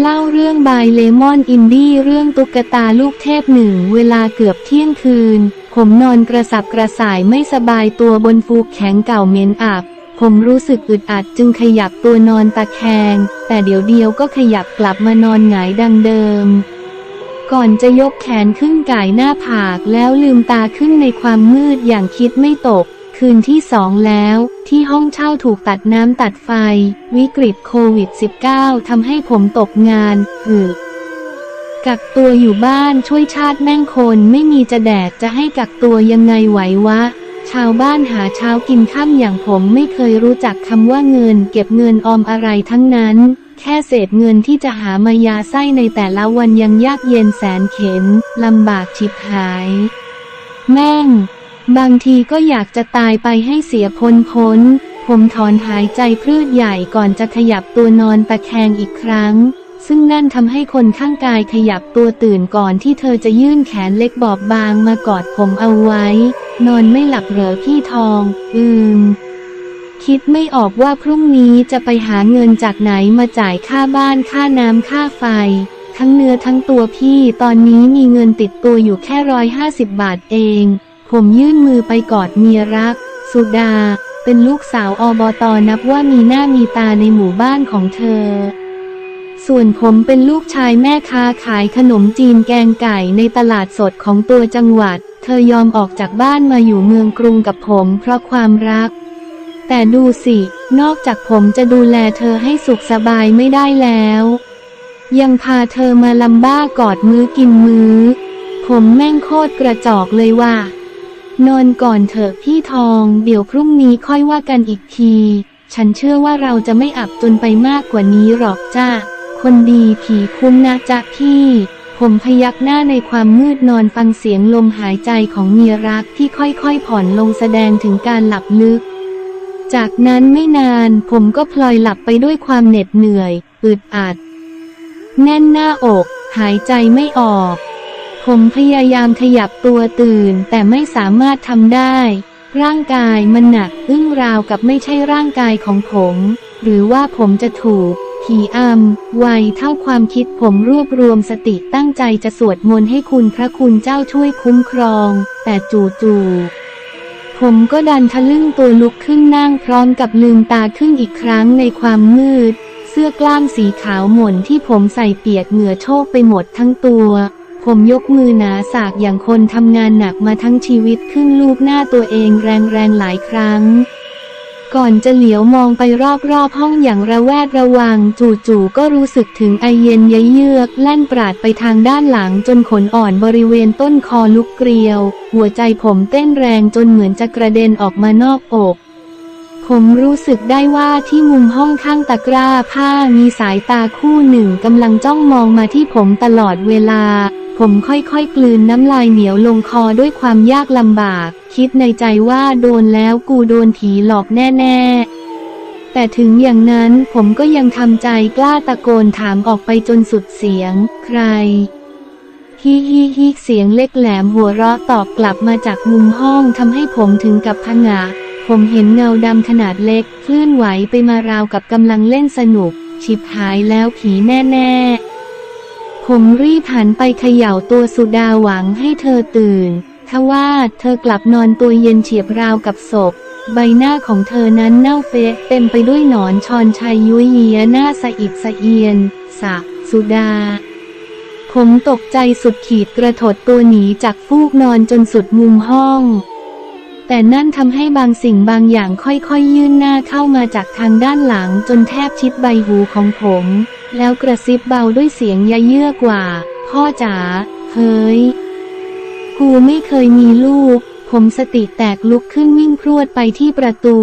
เล่าเรื่องบายเลมอนอินดี้เรื่องตุ๊กตาลูกเทพหนึ่งเวลาเกือบเที่ยงคืน ผมนอนกระสับกระส่ายไม่สบายตัวบนฟูกแข็งเก่าเหม็นอับ ผมรู้สึกอึดอัดจึงขยับตัวนอนตะแคง แต่เดี๋ยวเดียวก็ขยับกลับมานอนหงายดังเดิม ก่อนจะยกแขนขึ้นก่ายหน้าผากแล้วลืมตาขึ้นในความมืดอย่างคิดไม่ตก คืนที่สองแล้ว ที่ห้องเช่าถูกตัดน้ำตัดไฟ วิกฤตโควิด -19 ทำให้ผมตกงานหือกักตัวอยู่บ้านช่วยชาติแม่งคนไม่มีจะแดกจะให้กักตัวยังไงไหววะ ชาวบ้านหาเช้ากินข้ามอย่างผมไม่เคยรู้จักคำว่าเงิน เก็บเงินออมอะไรทั้งนั้น แค่เศษเงินที่จะหามายาไส้ในแต่ละวันยังยากเย็นแสนเข็นลำบากฉิบหาย แม่ง บางทีก็อยากจะตายไปให้เสียพ้นพ้น ผมถอนหายใจพืดใหญ่ก่อนจะขยับตัวนอนตะแคงอีกครั้ง ซึ่งนั่นทำให้คนข้างกายขยับตัวตื่นก่อนที่เธอจะยื่นแขนเล็กบอบบางมากอดผมเอาไว้ นอนไม่หลับเหรอพี่ทอง อืม คิดไม่ออกว่าพรุ่งนี้จะไปหาเงินจากไหนมาจ่ายค่าบ้านค่าน้ำค่าไฟทั้งเนื้อทั้งตัวพี่ตอนนี้มีเงินติดตัวอยู่แค่ร้อยห้าสิบบาทเอง ผมยื่นมือไปกอดเมียรัก สุดา เป็นลูกสาวอบตนับว่ามีหน้ามีตาในหมู่บ้านของเธอ ส่วนผมเป็นลูกชายแม่ค้าขายขนมจีนแกงไก่ในตลาดสดของตัวจังหวัด เธอยอมออกจากบ้านมาอยู่เมืองกรุงกับผมเพราะความรัก แต่ดูสิ นอกจากผมจะดูแลเธอให้สุขสบายไม่ได้แล้ว ยังพาเธอมาลำบ้ากอดมื้อกินมื้อผมแม่งโคตรกระจอกเลยว่า นอนก่อนเถอะพี่ทอง เดี๋ยวพรุ่งนี้ค่อยว่ากันอีกที ฉันเชื่อว่าเราจะไม่อับจนไปมากกว่านี้หรอกจ้าคนดีผีคุ้มนะจ๊ะพี่ ผมพยักหน้าในความมืดนอนฟังเสียงลมหายใจของเมียรักที่ค่อยๆผ่อนลงแสดงถึงการหลับลึก จากนั้นไม่นานผมก็พลอยหลับไปด้วยความเหน็ดเหนื่อย อึดอัด แน่นหน้าอก หายใจไม่ออก ผมพยายามขยับตัวตื่นแต่ไม่สามารถทำได้ ร่างกายมันหนักอึ้งราวกับไม่ใช่ร่างกายของผม หรือว่าผมจะถูกผีอำไวเท่าความคิดผมรวบรวมสติตั้งใจจะสวดมนต์ให้คุณพระคุณเจ้าช่วยคุ้มครอง แต่จู่ๆผมก็ดันทะลึ่งตัวลุกขึ้นนั่งพร้อมกับลืมตาขึ้นอีกครั้งในความมืด เสื้อกล้ามสีขาวหม่นที่ผมใส่เปียกเหงื่อโชกไปหมดทั้งตัว ผมยกมือหนาสากอย่างคนทำงานหนักมาทั้งชีวิตขึ้นลูบหน้าตัวเองแรงๆหลายครั้ง ก่อนจะเหลียวมองไปรอบๆห้องอย่างระแวดระวัง จู่ๆก็รู้สึกถึงไอเย็นยเยือกแล่นปราดไปทางด้านหลังจนขนอ่อนบริเวณต้นคอลุกเกลียว หัวใจผมเต้นแรงจนเหมือนจะกระเด็นออกมานอกอกผมรู้สึกได้ว่าที่มุมห้องข้างตะกร้าผ้ามีสายตาคู่หนึ่งกำลังจ้องมองมาที่ผมตลอดเวลา ผมค่อยๆ กลืนน้ำลายเหนียวลงคอด้วยความยากลำบาก คิดในใจว่าโดนแล้วกูโดนผีหลอกแน่ๆ แต่ถึงอย่างนั้นผมก็ยังทำใจกล้าตะโกนถามออกไปจนสุดเสียง ใครฮิฮิฮิเสียงเล็กแหลมหัวเราะตอบกลับมาจากมุมห้องทำให้ผมถึงกับพงะ ผมเห็นเงาดำขนาดเล็ก เคลื่อนไหวไปมาราวกับกำลังเล่นสนุกฉิบหายแล้วผีแน่ๆ ผมรีบหันไปเขย่าตัวสุดาหวังให้เธอตื่น ทว่าเธอกลับนอนตัวเย็นเฉียบราวกับศพ ใบหน้าของเธอนั้นเน่าเฟะเต็มไปด้วยหนอนชอนชัยยุ้ยเยียหน้าสะอิดสะเอียน สะ สุดา ผมตกใจสุดขีดกระถดตัวหนีจากฟูกนอนจนสุดมุมห้องแต่นั่นทำให้บางสิ่งบางอย่างค่อยๆยื่นหน้าเข้ามาจากทางด้านหลังจนแทบชิดใบหูของผม แล้วกระซิบเบาด้วยเสียงยะเยื่อกว่า พ่อจ๋า เฮ้ย กูไม่เคยมีลูก ผมสติแตกลุกขึ้นวิ่งพรวดไปที่ประตู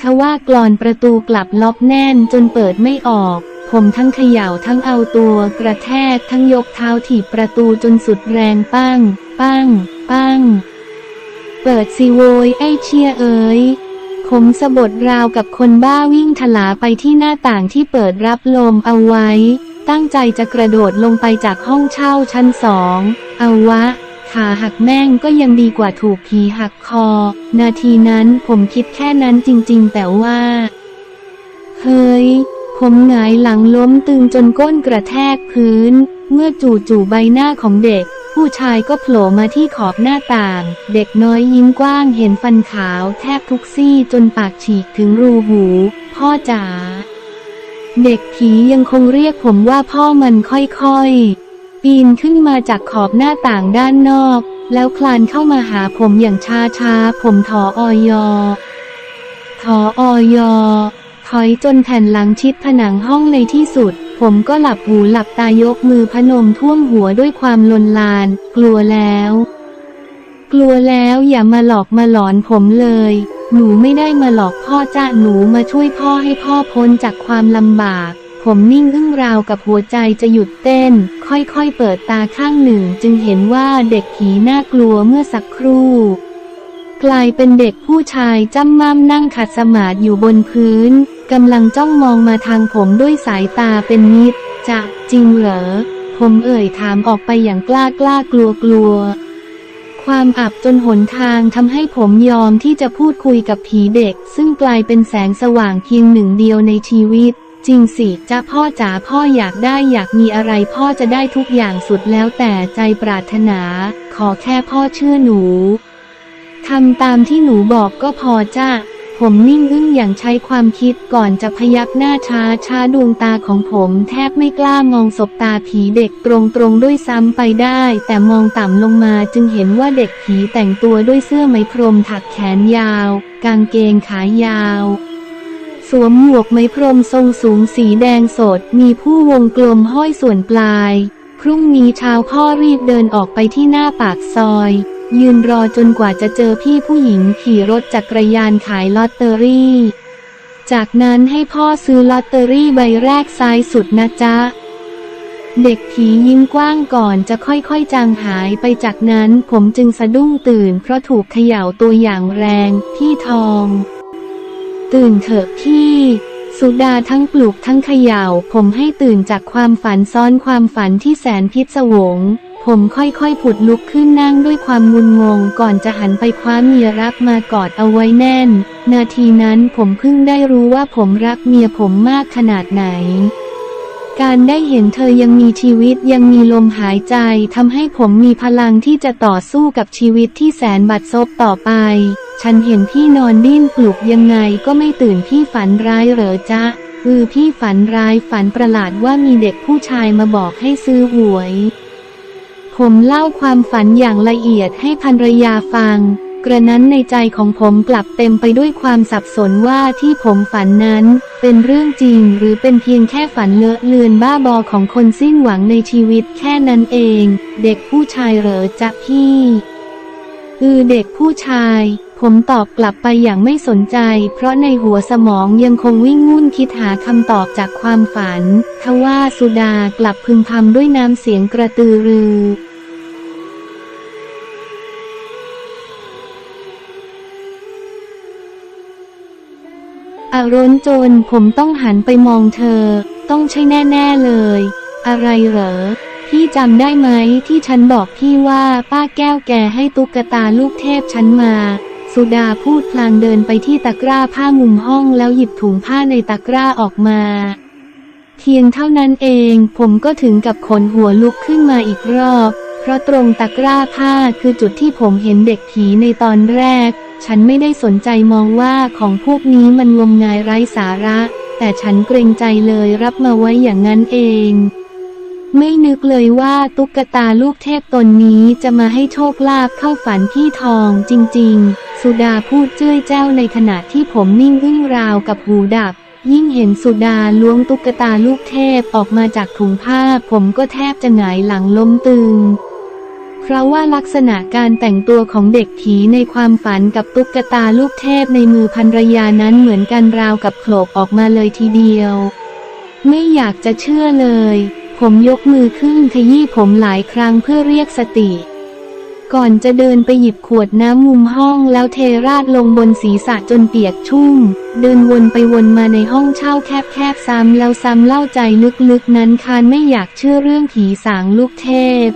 ทว่ากลอนประตูกลับล็อกแน่นจนเปิดไม่ออก ผมทั้งเขย่าทั้งเอาตัวกระแทกทั้งยกเท้าถีบประตูจนสุดแรงปั้ง ปั้ง ปั้ง เปิดสิโวยไอเชียเอ๋ย ผมสะบดราวกับคนบ้าวิ่งถลาไปที่หน้าต่างที่เปิดรับลมเอาไว้ ตั้งใจจะกระโดดลงไปจากห้องเช่าชั้นสองเอาวะ ขาหักแม่งก็ยังดีกว่าถูกผีหักคอ นาทีนั้นผมคิดแค่นั้นจริง ๆ แต่ว่า เฮ้ย ผมหงายหลังล้มตึงจนก้นกระแทกพื้น เมื่อจู่ๆใบหน้าของเด็ก ผู้ชายก็โผล่มาที่ขอบหน้าต่าง เด็กน้อยยิ้มกว้างเห็นฟันขาวแทบทุกซี่จนปากฉีกถึงรูหู พ่อจ๋า เด็กผียังคงเรียกผมว่าพ่อมันค่อยๆ ปีนขึ้นมาจากขอบหน้าต่างด้านนอก แล้วคลานเข้ามาหาผมอย่างช้าๆ ผมถอออยอถอออยอถอยจนแผ่นหลังชิดผนังห้องในที่สุด ผมก็หลับหูหลับตายกมือพนมท่วมหัวด้วยความลนลาน กลัวแล้ว กลัวแล้วอย่ามาหลอกมาหลอนผมเลย หนูไม่ได้มาหลอกพ่อจ้าหนูมาช่วยพ่อให้พ่อพ้นจากความลำบาก ผมนิ่งอึ้งราวกับหัวใจจะหยุดเต้น ค่อยๆเปิดตาข้างหนึ่งจึงเห็นว่าเด็กผีน่ากลัวเมื่อสักครู่ กลายเป็นเด็กผู้ชายจ้ำม่ำนั่งขัดสมาธิอยู่บนพื้น กำลังจ้องมองมาทางผมด้วยสายตาเป็นมิตรจะจริงเหรอ ผมเอ่ยถามออกไปอย่างกล้ากล้ากลัวกลัว ความอับจนหนทางทำให้ผมยอมที่จะพูดคุยกับผีเด็ก ซึ่งกลายเป็นแสงสว่างเพียงหนึ่งเดียวในชีวิต จริงสิจ้าพ่อจ๋าพ่ออยากได้อยากมีอะไรพ่อจะได้ทุกอย่างสุดแล้วแต่ใจปรารถนา ขอแค่พ่อเชื่อหนู ทำตามที่หนูบอกก็พอจ้าผมนิ่งอึ้งอย่างใช้ความคิดก่อนจะพยักหน้าช้าช้าดวงตาของผมแทบไม่กล้ามองศบตาผีเด็กตรงตรงๆด้วยซ้ำไปได้ แต่มองต่ำลงมาจึงเห็นว่าเด็กผีแต่งตัวด้วยเสื้อไหมพรมถักแขนยาว กางเกงขายาวสวมหมวกไหมพรมทรงสูงสีแดงสด มีผู้วงกลมห้อยส่วนปลาย พรุ่งนี้เช้าพ่อรีบเดินออกไปที่หน้าปากซอย ยืนรอจนกว่าจะเจอพี่ผู้หญิงขี่รถจักรยานขายลอตเตอรี่ จากนั้นให้พ่อซื้อลอตเตอรี่ใบแรกซ้ายสุดนะจ๊ะ เด็กผียิ้มกว้างก่อนจะค่อยๆจางหายไปจากนั้นผมจึงสะดุ้งตื่นเพราะถูกเขย่าตัวอย่างแรงพี่ทอง ตื่นเถอะพี่สุดาทั้งปลุกทั้งเขย่าผมให้ตื่นจากความฝันซ้อนความฝันที่แสนพิศวง ผมค่อยๆผุดลุกขึ้นนั่งด้วยความงุนงง ก่อนจะหันไปคว้าเมียรักมากอดเอาไว้แน่น นาทีนั้นผมเพิ่งได้รู้ว่าผมรักเมียผมมากขนาดไหน การได้เห็นเธอยังมีชีวิตยังมีลมหายใจทำให้ผมมีพลังที่จะต่อสู้กับชีวิตที่แสนบัดซบต่อไป ฉันเห็นพี่นอนดิ้นปลุกยังไงก็ไม่ตื่นพี่ฝันร้ายเหรอจ๊ะเออพี่ฝันร้ายฝันประหลาดว่ามีเด็กผู้ชายมาบอกให้ซื้อหวย ผมเล่าความฝันอย่างละเอียดให้ภรรยาฟัง กระนั้นในใจของผมกลับเต็มไปด้วยความสับสนว่าที่ผมฝันนั้น เป็นเรื่องจริงหรือเป็นเพียงแค่ฝันเลอะเลือนบ้าบอของคนสิ้นหวังในชีวิตแค่นั้นเอง เด็กผู้ชายเหรอจ๊ะพี่อือเด็กผู้ชายผมตอบกลับไปอย่างไม่สนใจ เพราะในหัวสมองยังคงวิ่งวุ่นคิดหาคำตอบจากความฝัน ทว่าสุดากลับพึมพำด้วยน้ำเสียงกระตือรือ รนจนผมต้องหันไปมองเธอ ต้องใช่แน่ ๆเลย อะไรเหรอ พี่จำได้ไหมที่ฉันบอกพี่ว่าป้าแก้วแกให้ตุ๊กตาลูกเทพฉันมา สุดาพูดพลางเดินไปที่ตะกร้าผ้ามุมห้องแล้วหยิบถุงผ้าในตะกร้าออกมา เพียงเท่านั้นเองผมก็ถึงกับขนหัวลุกขึ้นมาอีกรอบ เพราะตรงตะกร้าผ้าคือจุดที่ผมเห็นเด็กผีในตอนแรก ฉันไม่ได้สนใจมองว่าของพวกนี้มันงมงายไร้สาระ แต่ฉันเกรงใจเลยรับมาไว้อย่างนั้นเอง ไม่นึกเลยว่าตุ๊กตาลูกเทพตนนี้จะมาให้โชคลาภเข้าฝันพี่ทองจริง ๆ สุดาพูดเจ้ยแจ้วในขณะที่ผมนิ่งอึ้งราวกับหูดับยิ่งเห็นสุดาล้วงตุ๊กตาลูกเทพออกมาจากถุงผ้า ผมก็แทบจะหงายหลังล้มตึง เพราะว่าลักษณะการแต่งตัวของเด็กผีในความฝันกับตุ๊กตาลูกเทพในมือภรรยานั้นเหมือนกันราวกับโขลกออกมาเลยทีเดียว ไม่อยากจะเชื่อเลย ผมยกมือขึ้นขยี้ผมหลายครั้งเพื่อเรียกสติ ก่อนจะเดินไปหยิบขวดน้ำมุมห้องแล้วเทราดลงบนศีรษะจนเปียกชุ่ม เดินวนไปวนมาในห้องเช่าแคบๆซ้ำแล้วซ้ำเล่าใจลึกๆนั้นคานไม่อยากเชื่อเรื่องผีสางลูกเทพ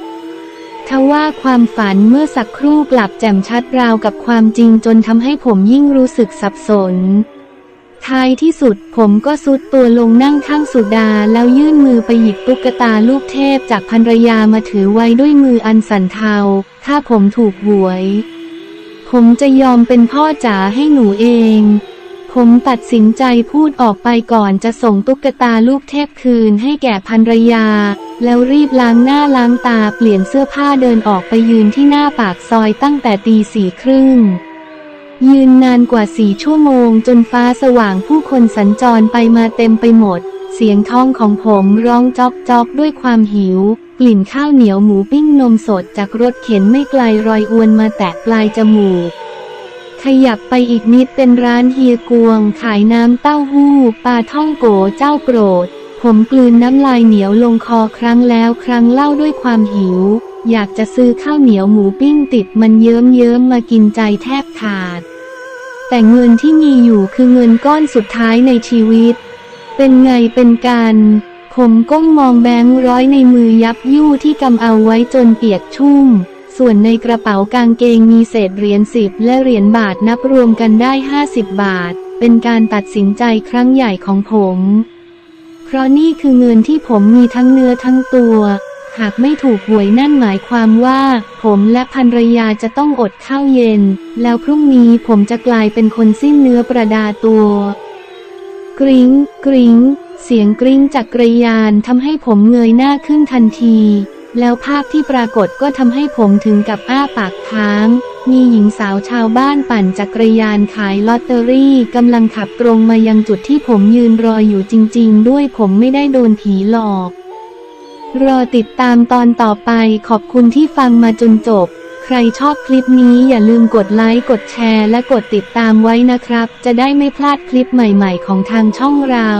ทว่าความฝันเมื่อสักครู่กลับแจ่มชัดราวกับความจริงจนทำให้ผมยิ่งรู้สึกสับสน ท้ายที่สุดผมก็ซุดตัวลงนั่งข้างสุดาแล้วยื่นมือไปหยิบตุ๊กตาลูกเทพจากภรรยามาถือไว้ด้วยมืออันสั่นเทา ถ้าผมถูกหวย ผมจะยอมเป็นพ่อจ๋าให้หนูเองผมตัดสินใจพูดออกไปก่อนจะส่งตุ๊กตาลูกเทพคืนให้แก่ภรรยา แล้วรีบล้างหน้าล้างตาเปลี่ยนเสื้อผ้าเดินออกไปยืนที่หน้าปากซอยตั้งแต่ตีสี่ครึ่ง ยืนนานกว่าสี่ชั่วโมงจนฟ้าสว่างผู้คนสัญจรไปมาเต็มไปหมด เสียงท้องของผมร้องจอกจอกด้วยความหิว กลิ่นข้าวเหนียวหมูปิ้งนมสดจากรถเข็นไม่ไกลรอยอวนมาแตะปลายจมูกขยับไปอีกนิดเป็นร้านเฮียกวง ขายน้ำเต้าหู้ปลาท่องโกเจ้าโปรด ผมกลืนน้ำลายเหนียวลงคอครั้งแล้วครั้งเล่าด้วยความหิว อยากจะซื้อข้าวเหนียวหมูปิ้งติดมันเยิ้มเยิ้มมากินใจแทบขาด แต่เงินที่มีอยู่คือเงินก้อนสุดท้ายในชีวิต เป็นไงเป็นกันผมก้มมองแบงค์ร้อยในมือยับยู่ที่กำเอาไว้จนเปียกชุ่ม ส่วนในกระเป๋ากางเกงมีเศษเหรียญสิบและเหรียญบาทนับรวมกันได้ 50 บาท เป็นการตัดสินใจครั้งใหญ่ของผม เพราะนี่คือเงินที่ผมมีทั้งเนื้อทั้งตัว หากไม่ถูกหวยนั่นหมายความว่า ผมและภรรยาจะต้องอดข้าวเย็น แล้วพรุ่งนี้ผมจะกลายเป็นคนสิ้นเนื้อประดาตัว กริง้งกริง้งเสียงกริ้งจากกระยานทำให้ผมเงยหน้าขึ้นทันที แล้วภาพที่ปรากฏก็ทำให้ผมถึงกับอ้าปากค้าง มีหญิงสาวชาวบ้านปั่นจักรยานขายลอตเตอรี่กำลังขับตรงมายังจุดที่ผมยืนรออยู่จริง ๆ ด้วยผมไม่ได้โดนผีหลอก รอติดตามตอนต่อไปขอบคุณที่ฟังมาจนจบ ใครชอบคลิปนี้อย่าลืมกดไลค์กดแชร์และกดติดตามไว้นะครับ จะได้ไม่พลาดคลิปใหม่ ๆ ของทางช่องเรา